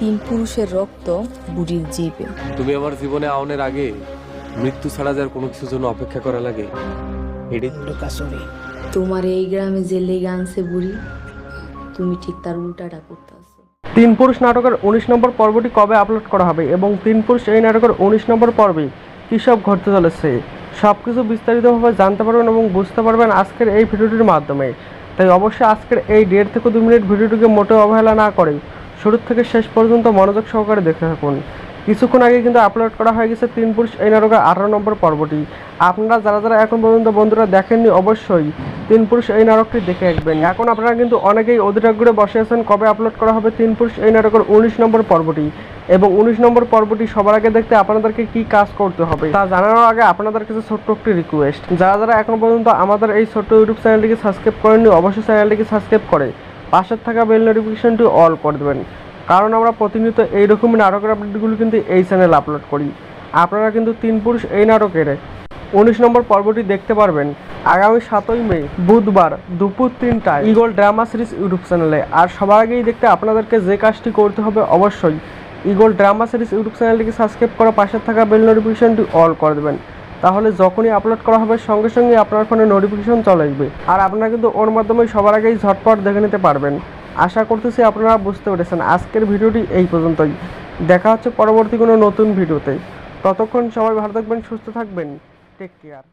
তিন পুরুষের রক্ত বুড়ির জিভে। তুমি আমার জীবনে আওনের আগে মৃত্যু ছাড়া যার কোনো কিছুর জন্য অপেক্ষা করা লাগে তোমার এই গ্রামে যে লেগে আনছে বুড়ি তুমি ঠিক তার উল্টাটা করতেছো তিন পুরুষ নাটকের উনিশ নম্বর পর্বটি কবে আপলোড করা হবে এবং তিন পুরুষ এই নাটকের উনিশ নম্বর পর্বে কী সব ঘটতে চলেছে সব কিছু বিস্তারিতভাবে জানতে পারবেন এবং বুঝতে পারবেন আজকের এই ভিডিওটির মাধ্যমে। তাই অবশ্যই আজকের এই দেড় থেকে দু মিনিট ভিডিওটিকে মোটেও অবহেলা না করে শুরু থেকে শেষ পর্যন্ত মনোযোগ সহকারে দেখে থাকুন। কিছুক্ষণ আগে কিন্তু আপলোড করা হয়ে গেছে তিন পুরুষ এই নাটকের আঠারো নম্বর পর্বটি। আপনারা যারা যারা এখন পর্যন্ত বন্ধুরা দেখেননি, অবশ্যই তিন পুরুষ এই নাটকটি দেখে রাখবেন এখন আপনারা কিন্তু অনেকেই অধিরাগ করে বসে আছেন, কবে আপলোড করা হবে তিন পুরুষ এই নাটকের উনিশ নম্বর পর্বটি। এবং উনিশ নম্বর পর্বটি সবার আগে দেখতে আপনাদেরকে কি কাজ করতে হবে তা জানানোর আগে আপনাদের কাছে ছোট্ট একটি রিকোয়েস্ট যারা যারা এখন পর্যন্ত আমাদের এই ছোট্ট ইউটিউব চ্যানেলটিকে সাবস্ক্রাইব করেননি, অবশ্যই চ্যানেলটিকে সাবস্ক্রাইব করে। পাশের থাকা বেল নোটিফিকেশনটি অল করে দেবেন। কারণ আমরা প্রতিনিয়ত এইরকমই নাটকের আপডেটগুলো কিন্তু এই চ্যানেলে আপলোড করি। আপনারা কিন্তু তিন পুরুষ এই নাটকের। উনিশ নম্বর পর্বটি দেখতে পারবেন। আগামী সাতই মে, বুধবার, দুপুর তিনটায় ইগল ড্রামা সিরিজ ইউটিউব চ্যানেলে আর সবার আগেই দেখতে আপনাদেরকে যে কাজটি করতে হবে অবশ্যই ইগল ড্রামা সিরিজ ইউটিউব চ্যানেলটিকে সাবস্ক্রাইব করা পাশে থাকা বেল নোটিফিকেশনটি অল করে দেবেন। তাহলে যখনই আপলোড করা হবে, সঙ্গে সঙ্গে আপনার ফোনে নোটিফিকেশন চলে আসবে। আর আপনারা কিন্তু ওর মাধ্যমে সবার আগেই ঝটপট দেখে নিতে পারবেন। আশা করতেছি আপনারা বুঝতে পেরেছেন। আজকের ভিডিওটি এই পর্যন্তই। দেখা হচ্ছে পরবর্তী কোনো নতুন ভিডিওতে। ততক্ষণ সবাই ভালো থাকবেন, সুস্থ থাকবেন। Take care